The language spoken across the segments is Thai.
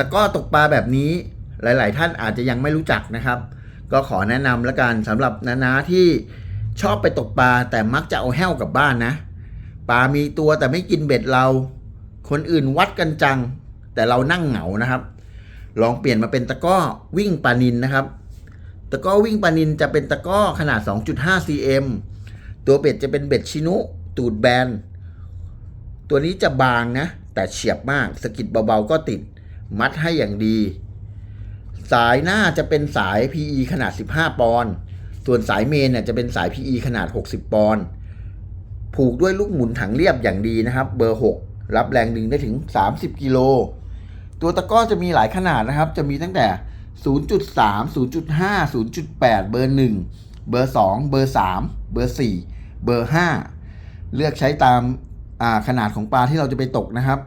ตะก้อตกปลาแบบนี้หลาย ๆ ท่านอาจจะยังไม่รู้จักนะครับ ก็ขอแนะนำล้วกันสำหรับนาๆที่ชอบไปตกปลาแต่มักจะเอาแห้วกลับบ้านนะ ปลามีตัวแต่ไม่กินเบ็ดเรา คนอื่นวัดกันจัง แต่เรานั่งเหงานะครับ ลองเปลี่ยนมาเป็นตะก้อวิ่งปลานินนะครับ ตะก้อวิ่งปลานินจะเป็นตะก้อขนาด 2.5 cm ตัวเบ็ดจะเป็นเบ็ดชินุ ตูดแบน ตัวนี้จะบางนะ แต่เฉียบมากสกิดเบาๆก็ติด มัดให้อย่างดี สายหน้าจะเป็นสาย PE ขนาด 15 ปอนด์ส่วนสายเมนเนี่ยจะเป็นสาย PE ขนาด 60 ปอนด์ผูกด้วยลูกหมุนถังเรียบอย่างดีนะครับ เบอร์ 6 รับแรงดึงได้ถึง 30 กิโล ตัวตะก้อจะมีหลายขนาดนะครับ จะมีตั้งแต่ 0.3 0.5 0.8 เบอร์ 1 เบอร์ 2 เบอร์ 3 เบอร์ 4 เบอร์ 5 เลือกใช้ตามขนาดของปลาที่เราจะไปตกนะครับ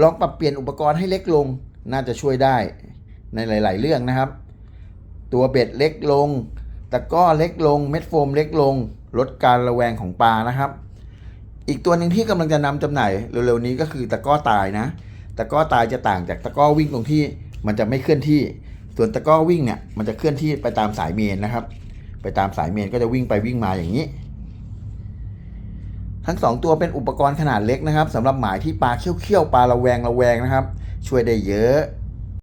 ลองปรับเปลี่ยนอุปกรณ์ให้เล็กลง น่าจะช่วยได้ในหลาย ๆ เรื่องนะครับ ตัวเบ็ดเล็กลง ตะก้อเล็กลง เม็ดโฟมเล็กลง ลดการระแวงของปลานะครับ อีกตัวหนึ่งที่กำลังจะนำจำหน่ายเร็ว ๆ นี้ก็คือตะก้อตายนะ ตะก้อตายจะต่างจากตะก้อวิ่งตรงที่มันจะไม่เคลื่อนที่ ส่วนตะก้อวิ่งเนี่ยมันจะเคลื่อนที่ไปตามสายเมนนะครับ ไปตามสายเมนก็จะวิ่งไปวิ่งมาอย่างนี้ทั้งสองตัวเป็นอุปกรณ์ขนาดเล็กนะครับสำหรับหมายที่ปลาเขี้ยวๆปลาระแวงระแวงนะครับ ช่วยได้เยอะ